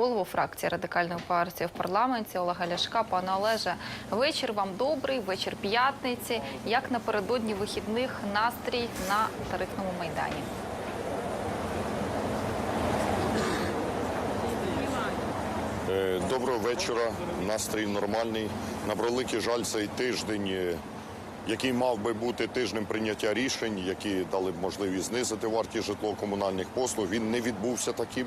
Голову фракції радикальної партії в парламенті Олега Ляшка. Пане Олеже, вечір вам добрий, вечір п'ятниці. Як напередодні вихідних настрій на тарифному майдані? Е, Доброго вечора. Настрій нормальний. На превеликий жаль, цей тиждень, е, який мав би бути тижнем прийняття рішень, які дали б можливість знизити вартість житлово-комунальних послуг, він не відбувся таким.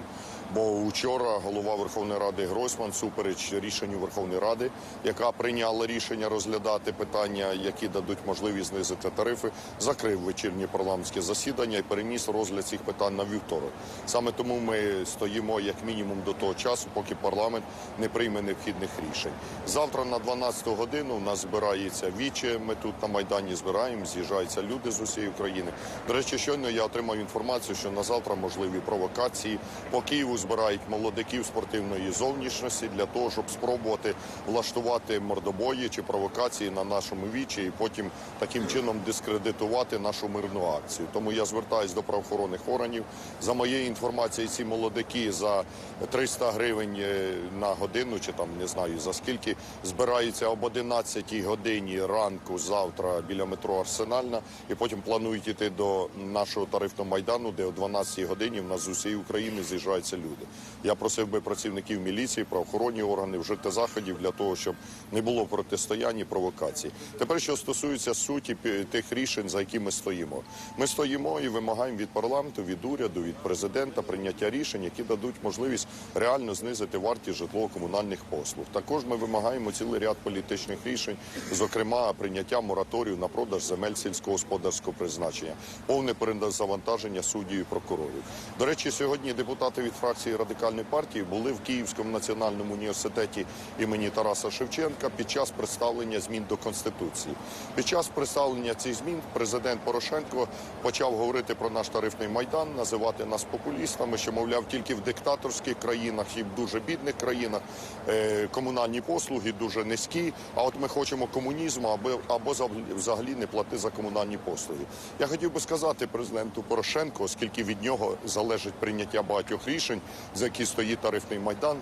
Бо вчора голова Верховної Ради Гройсман, супереч рішенню Верховної Ради, яка прийняла рішення розглядати питання, які дадуть можливість знизити тарифи, закрив вечірнє парламентське засідання і переніс розгляд цих питань на вівторок. Саме тому ми стоїмо як мінімум до того часу, поки парламент не прийме необхідних рішень. Завтра на 12 годину у нас збирається віче. Ми тут на майдані збираємо, з'їжджаються люди з усієї України. До речі, щойно я отримав інформацію, що на завтра можливі провокації по Києву збирають молодиків спортивної зовнішності для того, щоб спробувати влаштувати мордобої чи провокації на нашому вічі і потім таким чином дискредитувати нашу мирну акцію. Тому я звертаюся до правоохоронних органів. За моєю інформацією, ці молодики за 300 гривень е, на годину, чи там не знаю за скільки, збираються об 11 годині ранку завтра біля метро Арсенальна, і потім планують іти до нашого тарифного майдану, де о 12 годині в нас з усієї України з'їжджаються люди. Я просив би працівників міліції, правоохоронні органи вжити заходів для того, щоб не було протистоянь і провокацій. Тепер, що стосується суті тих рішень, за які ми стоїмо, ми стоїмо і вимагаємо від парламенту, від уряду, від президента прийняття рішень, які дадуть можливість реально знизити вартість житлово-комунальних послуг. Також ми вимагаємо цілий ряд політичних рішень, зокрема прийняття мораторію на продаж земель сільськогосподарського призначення, повне перезавантаження суддів і прокурорів. До речі, сьогодні депутати від фракції радикальної партії були в Київському національному університеті імені Тараса Шевченка під час представлення змін до конституції. Під час представлення цих змін президент Порошенко почав говорити про наш тарифний майдан, називати нас популістами, що мовляв тільки в диктаторських країнах і в дуже бідних країнах е, комунальні послуги дуже низькі. А от ми хочемо комунізму або, або взагалі не плати за комунальні послуги. Я хотів би сказати президенту Порошенко, оскільки від нього залежить прийняття багатьох рішень, за які стоїть тарифний майдан.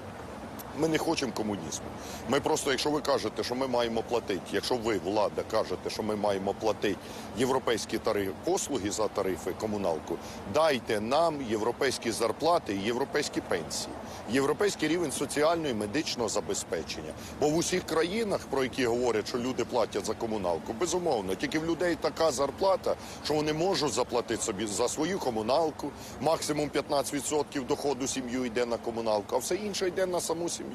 Ми не хочемо комунізму. Ми просто, якщо ви кажете, що ми маємо платити, якщо ви, влада, кажете, що ми маємо платити європейські тарифи, послуги за тарифи, комуналку, дайте нам європейські зарплати і європейські пенсії, європейський рівень соціального і медичного забезпечення. Бо в усіх країнах, про які говорять, що люди платять за комуналку, безумовно, тільки в людей така зарплата, що вони можуть заплатити собі за свою комуналку, максимум 15% доходу сім'ю йде на комуналку, а все інше йде на саму сім'ю.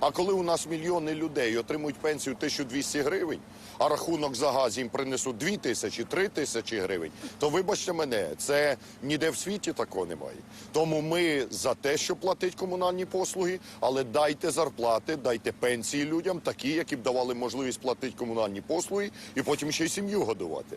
А коли у нас мільйони людей отримують пенсію 1200 гривень, а рахунок за газ їм принесуть 2 тисячі, 3 тисячі гривень, то вибачте мене, це ніде в світі такого немає. Тому ми за те, щоб платити комунальні послуги, але дайте зарплати, дайте пенсії людям, такі, які б давали можливість платити комунальні послуги і потім ще й сім'ю годувати.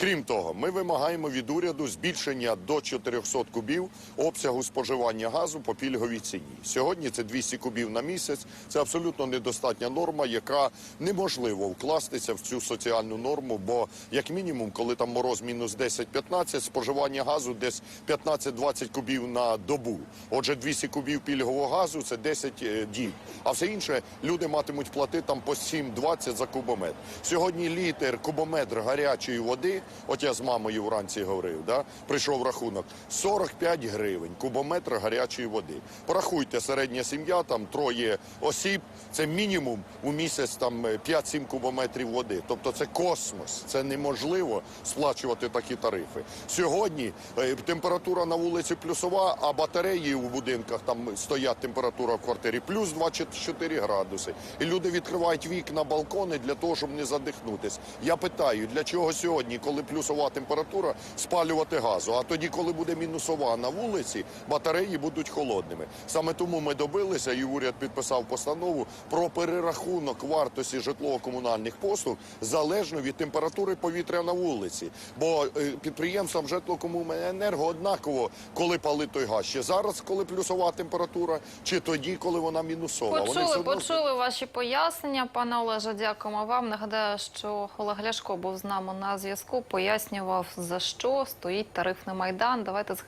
Крім того, ми вимагаємо від уряду збільшення до 400 кубів обсягу споживання газу по пільговій ціні. Сьогодні це 200 кубів на місяць. Це абсолютно недостатня норма, яка неможливо вкластися в цю соціальну норму. Бо як мінімум, коли там мороз мінус 10-15, споживання газу десь 15-20 кубів на добу. Отже, 200 кубів пільгового газу це 10 е, діб. А все інше люди матимуть платити там по 7-20 за кубометр. Сьогодні літр кубометр гарячої води. От я з мамою вранці говорив, да? прийшов рахунок 45 гривень кубометр гарячої води. Порахуйте, середня сім'я, там троє осіб, це мінімум у місяць там е, 5-7 кубометрів води. Тобто це космос, це неможливо сплачувати такі тарифи. Сьогодні е, температура на вулиці плюсова, а батареї у будинках там стоять температура в квартирі плюс 24 градуси. І люди відкривають вікна, балкони для того, щоб не задихнутись. Я питаю, для чого сьогодні, коли плюсова температура, спалювати газу? А тоді, коли буде мінусова на вулиці, батареї будуть холодними. Саме тому ми добилися, і уряд підписав постанову про перерахунок вартості житлово-комунальних послуг залежно від температури повітря на вулиці. Бо е, підприємствам житлокомуненерго однаково, коли палить той газ. Ще зараз, коли плюсова температура, чи тоді, коли вона мінусова. Вони Почули, одно почули ваші пояснення, пане Олеже. Дякуємо вам. Нагадаю, що Олег Ляшко був з нами на зв'язку. Пояснював за що стоїть тарифний майдан. Давайте згадаємо.